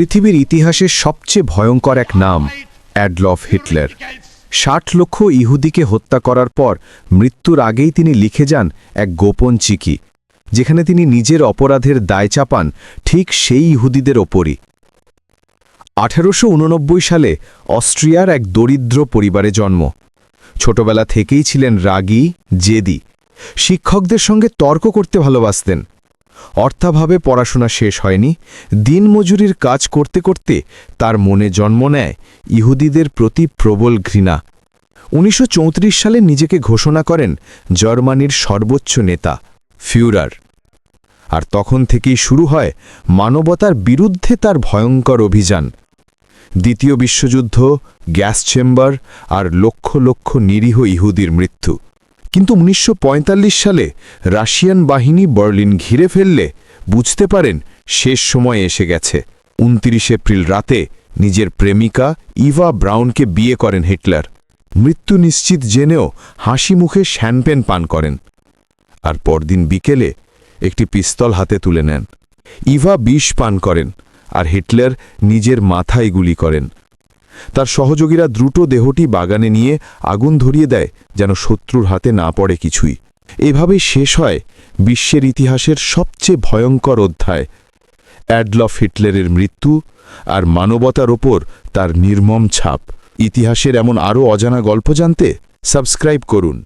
পৃথিবীর ইতিহাসের সবচেয়ে ভয়ঙ্কর এক নাম, অ্যাডলফ হিটলার। ষাট লক্ষ ইহুদিকে হত্যা করার পর মৃত্যুর আগেই তিনি লিখে যান এক গোপন চিকি যেখানে তিনি নিজের অপরাধের দায় চাপান ঠিক সেই ইহুদিদের ওপরই। আঠেরোশো সালে অস্ট্রিয়ার এক দরিদ্র পরিবারে জন্ম। ছোটবেলা থেকেই ছিলেন রাগী, জেদি। শিক্ষকদের সঙ্গে তর্ক করতে ভালোবাসতেন। অর্থাভাবে পড়াশোনা শেষ হয়নি দিনমজুরির কাজ করতে করতে তার মনে জন্ম নেয় ইহুদিদের প্রতি প্রবল ঘৃণা। উনিশশো চৌত্রিশ সালে নিজেকে ঘোষণা করেন জার্মানির সর্বোচ্চ নেতা ফিউরার আর তখন থেকেই শুরু হয় মানবতার বিরুদ্ধে তার ভয়ঙ্কর অভিযান। দ্বিতীয় বিশ্বযুদ্ধ, গ্যাস চেম্বার আর লক্ষ লক্ষ নিরীহ ইহুদির মৃত্যু। কিন্তু উনিশশো পঁয়তাল্লিশ সালে রাশিয়ান বাহিনী বার্লিন ঘিরে ফেললে বুঝতে পারেন শেষ সময় এসে গেছে। উনত্রিশ এপ্রিল রাতে নিজের প্রেমিকা ইভা ব্রাউনকে বিয়ে করেন হিটলার। মৃত্যু নিশ্চিত জেনেও হাসি মুখে শ্যানপেন পান করেন। আর পরদিন বিকেলে একটি পিস্তল হাতে তুলে নেন। ইভা বিষ পান করেন আর হিটলার নিজের মাথায় গুলি করেন। তার সহযোগীরা দ্রুত দেহটি বাগানে নিয়ে আগুন ধরিয়ে দেয়, যেন শত্রুর হাতে না পড়ে কিছুই। এভাবেই শেষ হয় বিশ্বের ইতিহাসের সবচেয়ে ভয়ঙ্কর অধ্যায়। অ্যাডলফ হিটলারের মৃত্যু আর মানবতার ওপর তার নির্মম ছাপ। ইতিহাসের এমন আরও অজানা গল্প জানতে সাবস্ক্রাইব করুন।